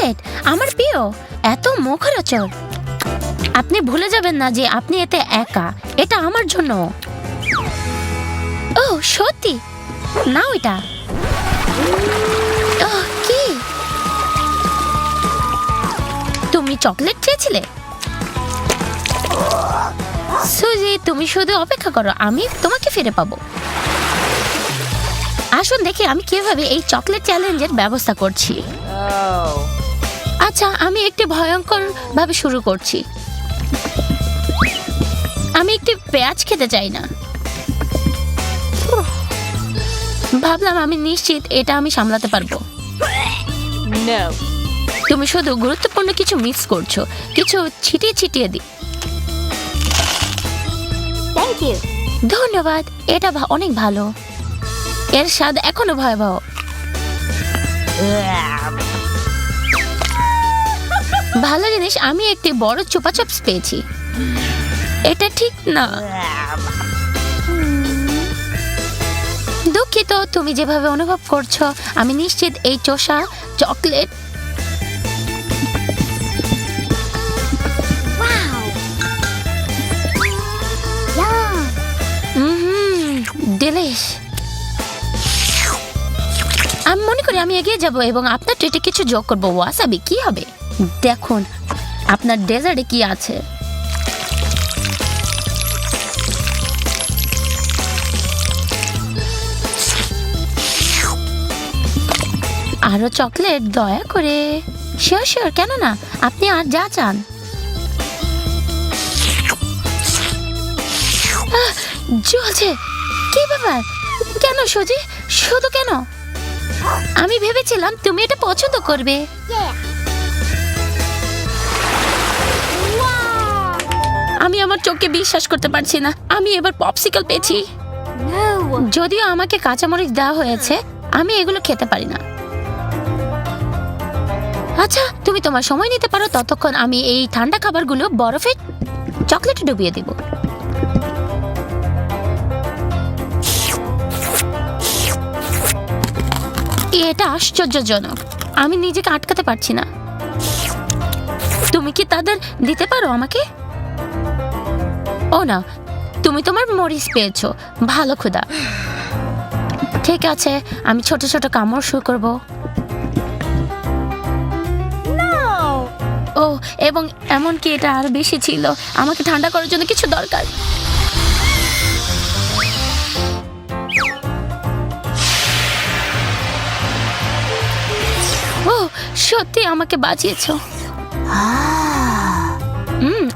Chocolate আমার প্রিয়, এত মুখরোচক। আপনি ভুলে যাবেন না যে আপনি এতে একা, এটা আমার জন্য। ও সত্যি? না ওইটা কি? তুমি চকলেট চেয়েছিলে? সুজি, তুমি শুধু অপেক্ষা করো, আমি তোমাকে ফিরে পাবো। আসুন দেখি আমি কীভাবে এই চকলেট চ্যালেঞ্জের ব্যবস্থা করছি। আচ্ছা আমি একটি ভয়ঙ্কর ভাবে শুরু করছি। আমি একটি পেঁয়াজ খেতে চাই না। ভাবলাম আমি নিশ্চিত এটা আমি সামলাতে পারব। তুমি শুধু গুরুত্বপূর্ণ কিছু মিস করছ। কিছু ছিটিয়ে ছিটিয়ে দি. ধন্যবাদ এটা অনেক ভালো। এর স্বাদ এখনও ভয়াবহ। ভালো জিনিস, আমি একটি বড় চুপাচাপস পেয়েছি। এটা ঠিক না। দুঃখিত, তুমি যেভাবে অনুভব করছ, আমি নিশ্চিত এই চোষা চকলেট। আমি মনে করি আমি এগিয়ে যাব এবং আপনার ট্রিটে কিছু যোগ করব। ওয়াসাবি, কি হবে? দেখুন, আপনার ডেজার্টে কি আছে? আরও চকলেট, দয়া করে। শিওর শিওর, কেন না? আপনি আর যা চান। জ্বলছে। কি ব্যাপার? কেন সুজি? শুধু কেন? আমি ভেবেছিলাম তুমি এটা পছন্দ করবে। আমি আমার চোখকে বিশ্বাস করতে পারছি না। আমি এবার পপসিকল পেয়েছি। যদিও আমাকে কাঁচামরিচ দেওয়া হয়েছে আমি এগুলো খেতে পারি না। আচ্ছা তুমি তোমার সময় নিতে পারো ততক্ষণ আমি এই ঠান্ডা খাবারগুলো বরফে চকলেটে ডুবিয়ে দিব। এটা আশ্চর্যজনক। আমি নিজেকে আটকাতে পারছি না। তুমি কি তাদের দিতে পারো আমাকে? ও না তুমি তোমার মরিচ পেয়েছ। ভালো ক্ষুদা ঠিক আছে আমি ছোট ছোট কামড় শুরু করব. ও এবং এমনকি এটা আরও বেশি ছিল? আমাকে ঠান্ডা করার জন্য কিছু দরকার? ও সত্যি আমাকে বাঁচিয়েছো। হুম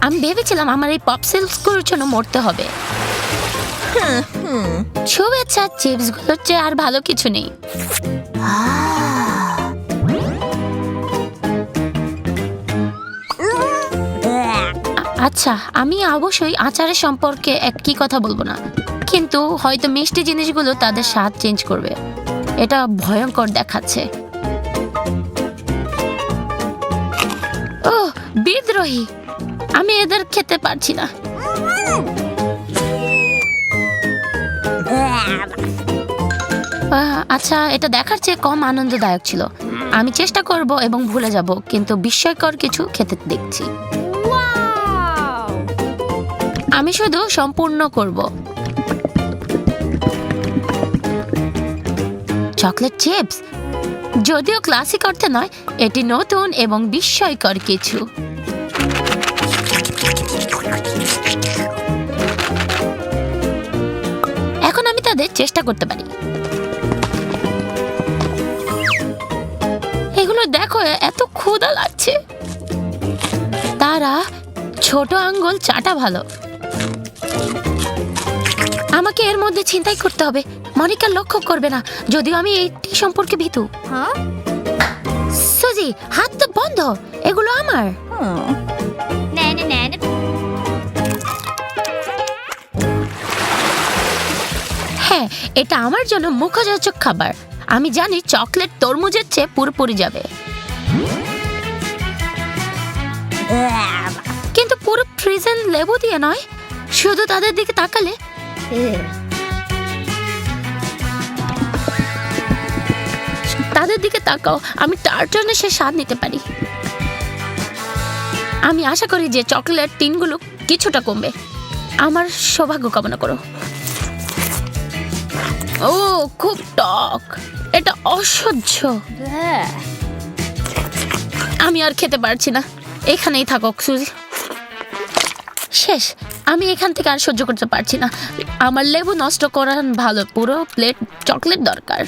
আমি ভেবেছিলাম আমার এই পপ পপসেলসগুলোর জন্য মরতে হবে। শুভেচ্ছা, চিপসগুলোর চেয়ে আর ভালো কিছু নেই। আচ্ছা আমি অবশ্যই আচারের সম্পর্কে একই কথা বলব না। কিন্তু হয়তো মিষ্টি জিনিসগুলো তাদের স্বাদ চেঞ্জ করবে। এটা ভয়ঙ্কর দেখাচ্ছে। ও বিদ্রোহী! আমি এদের খেতে পারছি না। আচ্ছা এটা দেখার চেয়ে কম আনন্দদায়ক ছিল। আমি চেষ্টা করব এবং ভুলে যাব, কিন্তু বিস্ময়কর কিছু খেতে দেখছি। আমি শুধু সম্পূর্ণ করব। Chocolate chips? যদিও ক্লাসিক অর্থে নয়, এটি নতুন এবং বিস্ময়কর কিছু। তাদের চেষ্টা করতে পারি। এগুলো দেখো এত ক্ষুধা লাগছে। তারা ছোট আঙ্গুল চাটা ভালো। আমাকে এর মধ্যে চিন্তাই করতে হবে। মনিকা লক্ষ্য করবে না যদিও আমি এইটি সম্পর্কে ভীতু। Huh? সুজি হাত তো বন্ধ এগুলো আমার। হ্যাঁ এটা আমার জন্য মুখরোচক খাবার। আমি জানি চকলেট তরমুজের চেয়ে পুরোপুরি যাবে। কিন্তু পুরো ফ্রিজেন লেবু দিয়ে নয়, শুধু তাদের দিকে তাকালে। তাদের দিকে তাকাও, আমি টার্টনে সে স্বাদ নিতে পারি। আমি আশা করি যে চকলেট টিনগুলো কিছুটা কমবে। আমার সৌভাগ্য কামনা করো। ও খুব টক। এটা অসহ্য। Bleh. আমি আর খেতে পারছি না। এখানেই থাকুক সুজি। শেষ। আমি এখান থেকে আর সহ্য করতে পারছি না। আমার লেবু নষ্ট করার ভালো পুরো প্লেট চকলেট দরকার।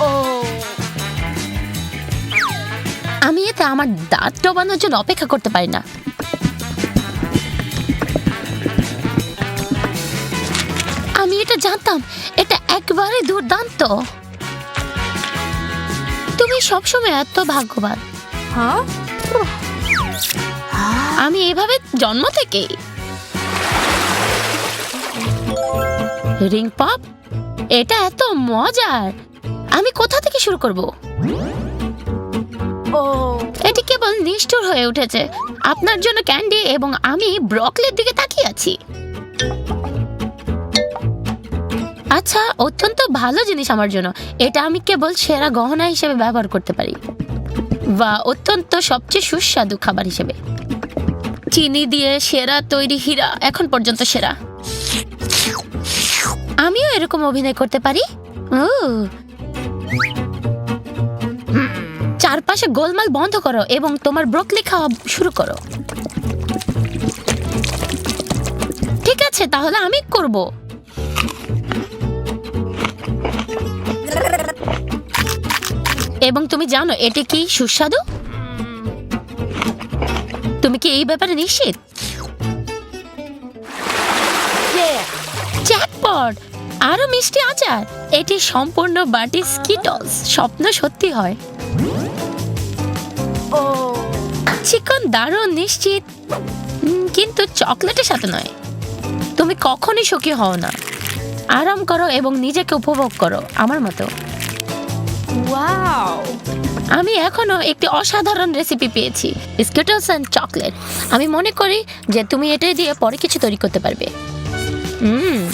Oh. আমি এতে আমার দাঁত ডোবানোর জন্য অপেক্ষা করতে পারি না। জানতাম এটা একবারে দুর্দান্ত। তুমি সবসময় এত ভাগ্যবান। Huh? আমি এভাবে জন্ম থেকে। রিং পপ এটা এত মজার। আমি কোথা থেকে শুরু করব. এটি কেবল নিষ্ঠুর হয়ে উঠেছে। আপনার জন্য ক্যান্ডি এবং আমি ব্রকলির দিকে তাকিয়ে আছি। আচ্ছা অত্যন্ত ভালো জিনিস আমার জন্য। এটা আমি কেবল সেরা গহনা হিসেবে ব্যবহার করতে পারি। বা অত্যন্ত সবচেয়ে সুস্বাদু খাবার হিসেবে। চিনি দিয়ে সেরা তৈরি হীরা এখন পর্যন্ত সেরা। আমিও এরকম অভিনয় করতে পারি? চারপাশে গোলমাল বন্ধ করো এবং তোমার ব্রোকলি খাওয়া শুরু করো। ঠিক আছে, তাহলে আমি করব। এবং তুমি জানো এটি কি সুস্বাদু? তুমি কি এই ব্যাপারে নিশ্চিত. জ্যাকপট আরও মিষ্টি আচার! এটি সম্পূর্ণ বাটি স্কিটলস স্বপ্ন সত্যি হয়। Oh. চিকন দারুণ নিশ্চিত কিন্তু চকলেটের সাথে নয়। তুমি কখনই সুখী হও না। আরাম করো এবং নিজেকে উপভোগ করো আমার মতো। Wow. আমি এখনও একটি অসাধারণ রেসিপি পেয়েছি স্কিটলস অ্যান্ড চকলেট আমি মনে করি যে তুমি এটাই দিয়ে পরে কিছু তৈরি করতে পারবে। হুম।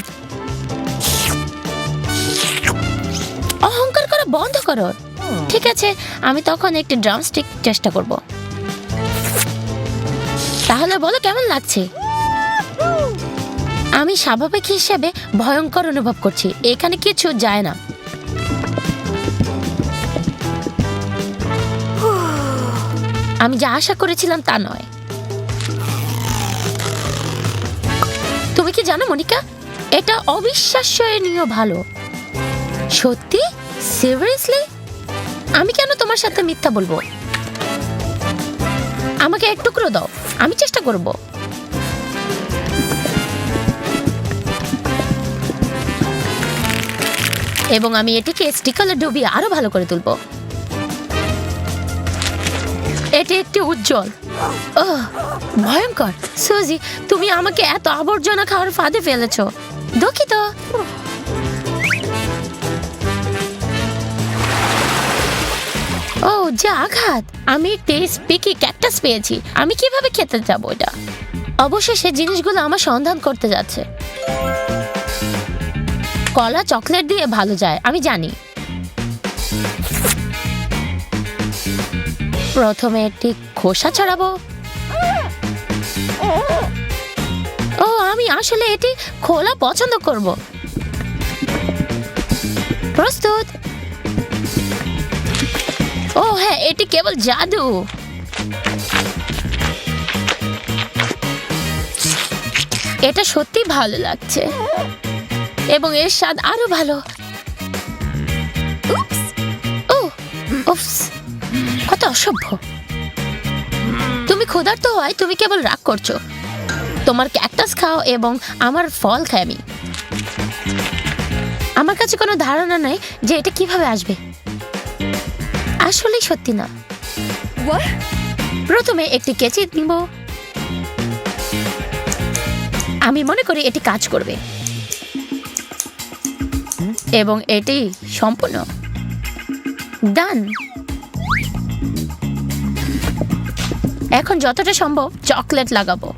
অহংকার করা বন্ধ করো। ঠিক আছে আমি তখন একটি ড্রামস্টিক চেষ্টা করব। তাহলে বলো কেমন লাগছে? আমি স্বাভাবিক হিসেবে ভয়ঙ্কর অনুভব করছি এখানে কিছু যায় না। আমি যা আশা করেছিলাম তা নয়। তুমি কি জানো, মনিকা? এটা অবিশ্বাস্যনীয় ভালো। সত্যি? সিরিয়াসলি আমি কেন তোমার সাথে মিথ্যা বলব? আমাকে এক টুকরো দাও। আমি চেষ্টা করব। এবং আমি এটিকে স্টিকালে ডুবিয়ে আরও ভালো করে তুলবো। এটি একটি উজ্জ্বল। ওহ, ভয়ঙ্কর। সুজি, তুমি আমাকে এত আবর্জনা খাওয়ার ফাঁদে ফেলেছ। দুঃখিত। ও, যে আঘাত। আমি একটি স্পিকি ক্যাকটাস পেয়েছি। আমি কীভাবে খেতে যাব এটা? অবশেষে জিনিসগুলো আমার সন্ধান করতে যাচ্ছে। কলা চকলেট দিয়ে ভালো যায়, আমি জানি। প্রথমে একটি খোসা ছড়াবো। ও, আমি আসলে এটি খোলা পছন্দ করব। প্রস্তুত। ও হ্যাঁ এটি কেবল জাদু। এটা সত্যি ভালো লাগছে। এবং এর স্বাদ আরও ভালো. উফস। কত অসভ্য। তুমি ক্ষুধার্ত হয় তুমি কেবল রাগ করছ। তোমার ক্যাকটাস খাও এবং আমার ফল খাই আমি। আমার কাছে কোনো ধারণা নেই যে এটা কীভাবে আসবে। আসলেই সত্যি না। প্রথমে একটি কেচি নিব। আমি মনে করি এটি কাজ করবে। এবং এটি সম্পূর্ণ। ডান। এখন যতটা সম্ভব চকলেট লাগাবো।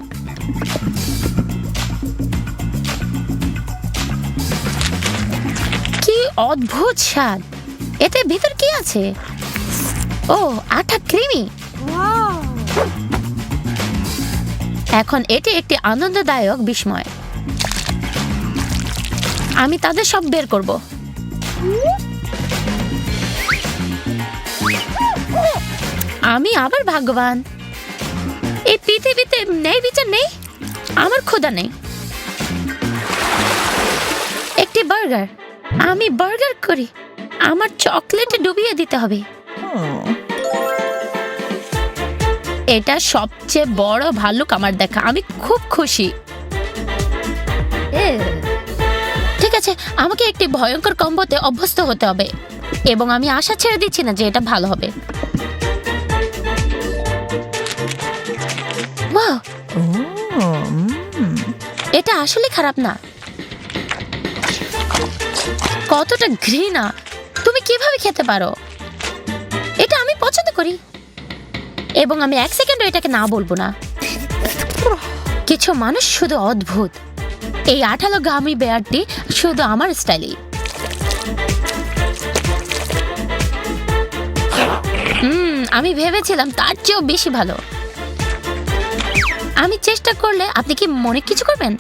কি অদ্ভুত স্বাদ। এতে ভিতর কি আছে? ও, আঠা ক্রিমি। এখন এটি একটি আনন্দদায়ক বিস্ময়। আমি তাদের সব বের করব। আমি আবার ভাগ্যবান। এই পৃথিবীতে নেই বিচার নেই? আমার ক্ষুধা নেই। একটি বার্গার। আমি বার্গার করি। আমার চকলেটে ডুবিয়ে দিতে হবে। এটা সবচেয়ে বড় ভাল্লুক আমার দেখা। আমি খুব খুশি. ঠিক আছে, আমাকে একটি ভয়ঙ্কর কম্বোতে অভ্যস্ত হতে হবে। এবং আমি আশা ছেড়ে দিচ্ছি না যে এটা ভালো হবে। আসলে খারাপ না। কতটা ঘৃণা। তুমি কীভাবে খেতে পারো? এটা আমি পছন্দ করি। এবং আমি এক সেকেন্ডও এটাকে না বলব না। কিছু মানুষ শুধু অদ্ভুত। এই আঠালো গামি বেয়ারটি শুধু আমার স্টাইলই। হুম, আমি ভেবেছিলাম তার চেয়েও বেশি ভালো। আমি চেষ্টা করলে আপনি কি মনে কিছু করবেন?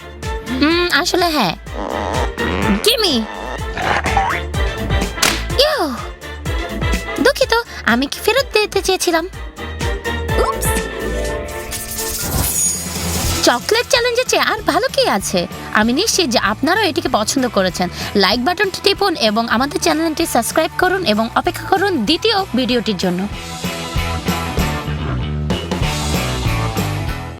আসলে হ্যাঁ। গিমি! দুঃখিত, আমি কি ফেরত দিতে চেয়েছিলাম? চকলেট চ্যালেঞ্জের চেয়ে আর ভালো কি আছে? আমি নিশ্চিত যে আপনারাও এটিকে পছন্দ করেছেন। লাইক বাটনটি টিপুন এবং আমাদের চ্যানেলটি সাবস্ক্রাইব করুন এবং অপেক্ষা করুন দ্বিতীয় ভিডিওটির জন্য।